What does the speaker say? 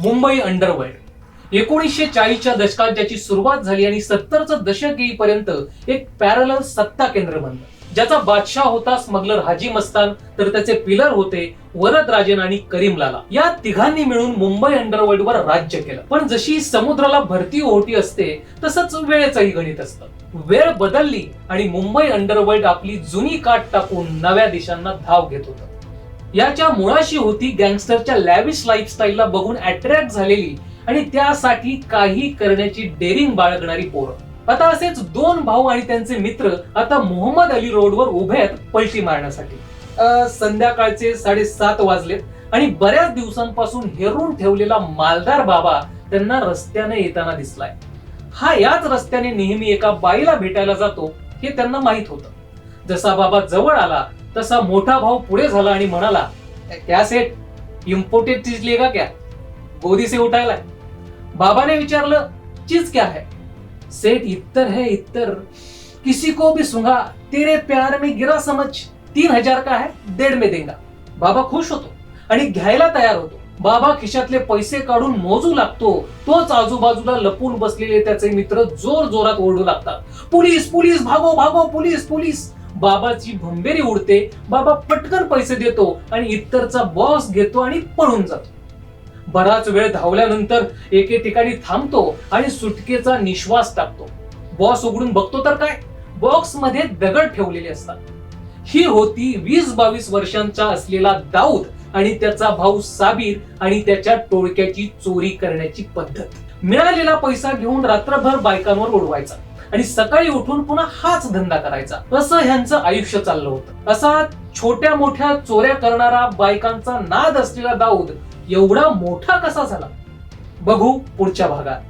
Mumbai underworld एकोणीसशे चाळीसच्या दशकात ज्याची सुरुवात झाली आणि सत्तरचं दशक येईपर्यंत एक पॅरलर सत्ता केंद्र बनलं. ज्याचा बादशाह होता स्मगलर हाजी मस्तान तर त्याचे पिलर होते वरद राजन आणि करीम लाला. या तिघांनी मिळून मुंबई अंडरवर्ल्ड वर राज्य केलं. पण जशी समुद्राला भरती ओहोटी असते तसंच वेळेचंही गणित असतं. वेळ बदलली आणि मुंबई अंडरवर्ल्ड आपली जुनी काट टाकून नव्या दिशांना धाव घेत होतं. याच्या मुळाशी होती गँगस्टरच्या लॅविश लाईफस्टाईलला बघून अट्रॅक्ट झालेली आणि त्यासाठी काही करण्याची डेअरिंग बाळगणारी पोरं. आता असेच दोन भाऊ आणि त्यांचे मित्र आता मोहम्मद अली रोडवर उभे आहेत पलटी मारण्यासाठी. संध्याकाळचे साडेसात वाजलेत आणि बऱ्याच दिवसांपासून हेरून ठेवलेला मालदार बाबा त्यांना रस्त्याने येताना दिसलाय. हा याच रस्त्याने नेहमी एका बाईला भेटायला जातो हे त्यांना माहीत होतं. जसा बाबा जवळ आला तसा मोठा भाऊ पुढे झाला आणि म्हणाला क्या सेट इम्पोर्टेड चीज लेगा क्या? गोदी से उठायला बाबाने विचारलं चीज क्या है? सेठ इतर है इतर किसी को भी सुंगा तेरे प्यार में गिरा समझ तीन हजार का है डेढ़ में देगा. बाबा खुश होतो आणि घ्यायला तयार होतो. बाबा खिशातले पैसे काढून मोजू लागतो. तोच आजूबाजूला लपून बसलेले त्याचे मित्र जोर जोरात ओरडू लागतात. पोलीस पोलीस भागो भागो पोलीस पोलीस. बाबाची भंबेरी उडते बाबा पटकन पैसे देतो आणि इतरचा बॉस घेतो आणि पळून जातो. बराच वेळ धावल्यानंतर एके ठिकाणी थांबतो आणि सुटकेचा निश्वास टाकतो. बॉस उघडून बघतो तर काय? बॉक्समध्ये दगड ठेवलेले असतात. ही होती वीस बावीस वर्षांचा असलेला दाऊद आणि त्याचा भाऊ साबीर आणि त्याच्या टोळक्याची चोरी करण्याची पद्धत. मिळालेला पैसा घेऊन रात्रभर बायकांवर उडवायचा. आणि सकाळी उठून पुन्हा हाच धंदा करायचा. असं ह्यांचं आयुष्य चाललं होतं. असा छोट्या मोठ्या चोऱ्या करणारा बायकांचा नाद असलेला दाऊद एवढा मोठा कसा झाला? बघू पुढच्या भागात.